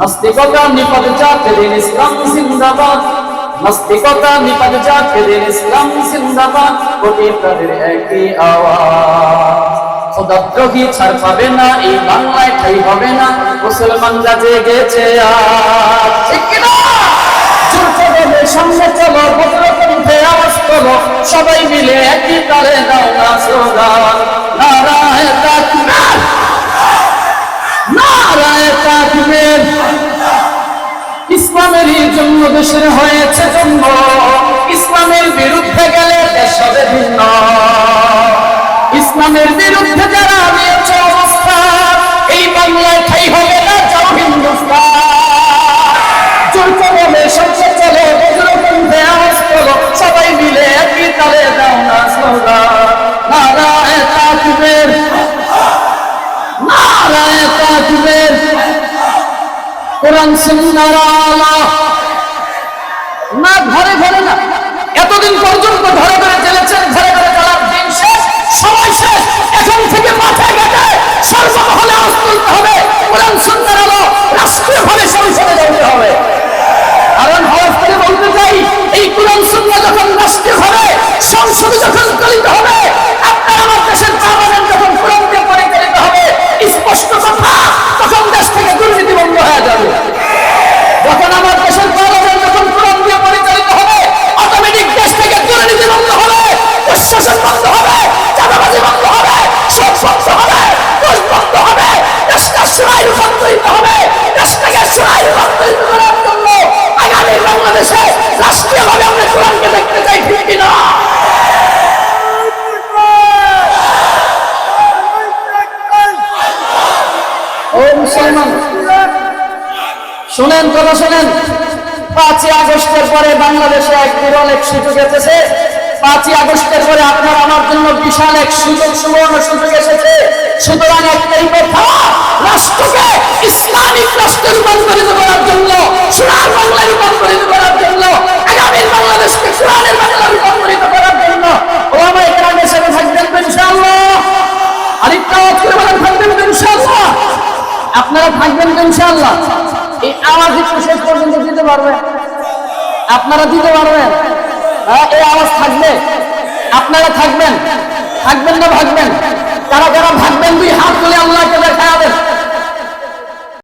নাস্তিকতা নিপদ জাতে দিন ইসলাম জিন্দাবাদ। নাস্তিকতা নিপদ জাতে দিন ইসলাম জিন্দাবাদ। কোটি প্রাণের একই আওয়াজ। খোদাদ্রোহী ছাড় পাবে না, এই বাংলায় ঠাই হবে না মুসলমানরা জেগেছে সামনে চলো ভদ্রকণ্ঠে আওয়াজ করো সবাই মিলে একই তালে দাও না জন্য দেশের হয়েছে জন্ম। ইসলামের বিরুদ্ধে গেলে দেশ ভিন্ন। ইসলামের বিরুদ্ধে যারা নিয়েছে অবস্থা, এই বাংলায় ঠাই হবে না, যাও হিন্দুস্তান। সবাই মিলে একই কোরআন সুন্নাহর পর্যন্ত ধরে ঘরে বাংলাদেশে রাষ্ট্রীয়ভাবে আমরা কোরআনকে দেখতে চাই, ঠিক কিনা? শোনেন, কথা শোনেন। পাঁচই আগস্টের পরে বাংলাদেশে এক বিরল এক সুযোগ এসেছে। পাঁচই আগস্টের পরে আপনার আমার জন্য বিশাল এক সুযোগ, সুবর্ণ সুযোগ এসেছে। সুতরাং একটাই কথা, রাষ্ট্রকে ইসলামিক রাষ্ট্রে রূপান্তরিত করার জন্য সোনার বাংলায় রূপান্তরিত করার জন্য, আগামীর বাংলাদেশকে সোনারের বাংলা রূপান্তরিত করার জন্য ও আমার এখানে থাকবেন ইনশাআল্লাহ। আরেকটা বলেন, থাকবেন ইনশাআল্লাহ। আপনারা থাকবেন ইনশাআল্লাহ। এই আওয়াজ একটু শেষ পর্যন্ত দিতে পারবেন আপনারা দিতে পারবেন হ্যাঁ এই আওয়াজ থাকবে। আপনারা থাকবেন। থাকবেন না ভাগবেন? কারা কারা ভাগবেন, দুই হাত তুলে আল্লাহকে